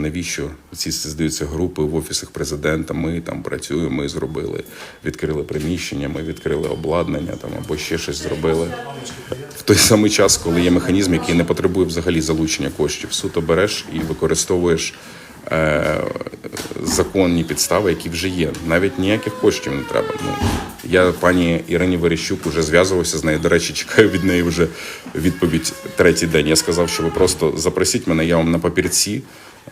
Навіщо ці здаються групи в офісах президента? Ми там працюємо, ми зробили, відкрили приміщення, ми відкрили обладнання там або ще щось зробили. В той самий час, коли є механізм, який не потребує взагалі залучення коштів, суто береш і використовуєш е, законні підстави, які вже є. Навіть ніяких коштів не треба. Ну я пані Ірині Верещук уже зв'язувався з нею. До речі, чекаю від неї вже відповідь третій день. Я сказав, що ви просто запросіть мене, я вам на папірці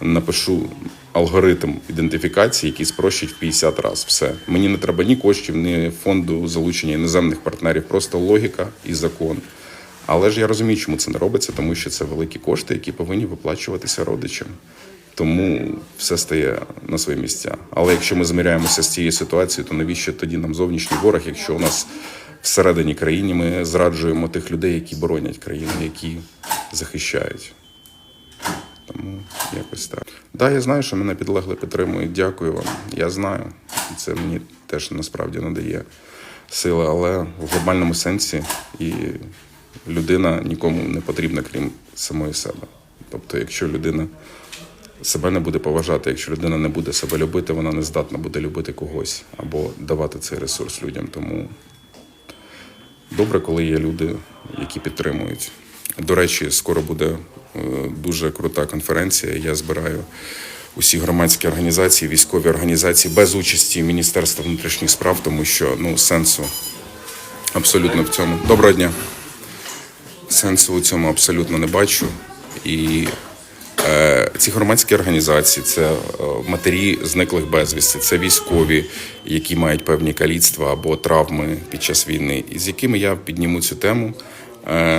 напишу алгоритм ідентифікації, який спрощить в 50 разів. Все. Мені не треба ні коштів, ні фонду залучення іноземних партнерів, просто логіка і закон. Але ж я розумію, чому це не робиться, тому що це великі кошти, які повинні виплачуватися родичам. Тому все стає на свої місця. Але якщо ми зміряємося з цією ситуацією, то навіщо тоді нам зовнішній ворог, якщо у нас всередині країни ми зраджуємо тих людей, які боронять країну, які захищають. Тому якось так. Да, я знаю, що мене підлегли підтримують. Дякую вам. Я знаю. Це мені теж насправді надає сили, але в глобальному сенсі і людина нікому не потрібна, крім самої себе. Тобто, якщо людина себе не буде поважати, якщо людина не буде себе любити, вона не здатна буде любити когось або давати цей ресурс людям. Тому добре, коли є люди, які підтримують. До речі, скоро буде дуже крута конференція. Я збираю усі громадські організації, військові організації без участі Міністерства внутрішніх справ, тому що ну сенсу абсолютно в цьому. Доброго дня. Сенсу у цьому абсолютно не бачу. І е, ці громадські організації, це е, матері зниклих безвісти, це військові, які мають певні каліцтва або травми під час війни, і з якими я підніму цю тему е,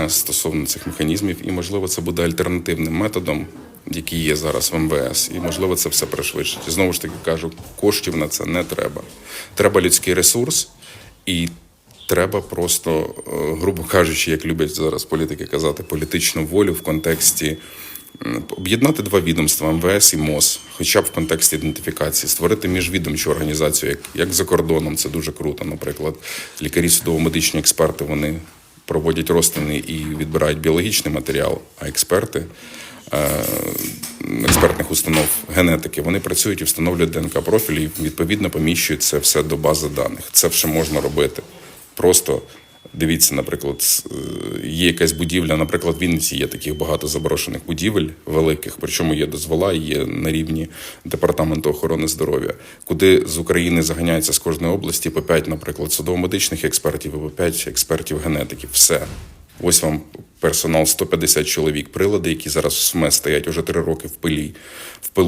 стосовно цих механізмів, і можливо це буде альтернативним методом, який є зараз в МВС, і можливо це все пришвидшить. Знову ж таки кажу, коштів на це не треба. Треба людський ресурс і. Треба просто, е, грубо кажучи, як люблять зараз політики казати, політичну волю в контексті об'єднати два відомства МВС і МОЗ, хоча б в контексті ідентифікації, створити міжвідомчу організацію, як, як за кордоном. Це дуже круто. Наприклад, лікарі судово-медичні експерти вони проводять розтини і відбирають біологічний матеріал, а експерти. е, Експертних установ генетики вони працюють і встановлюють ДНК профілі і відповідно поміщують це все до бази даних. Це все можна робити. Просто дивіться, наприклад, е, є якась будівля, наприклад, в Вінниці є таких багато заброшених будівель великих, причому є дозвола, є на рівні департаменту охорони здоров'я, куди з України заганяється з кожної області по 5, наприклад, судово-медичних експертів або 5 експертів генетиків. Все. Ось вам персонал 150 чоловік, прилади, які зараз в СМЕ стоять уже три роки в пилі. В пилу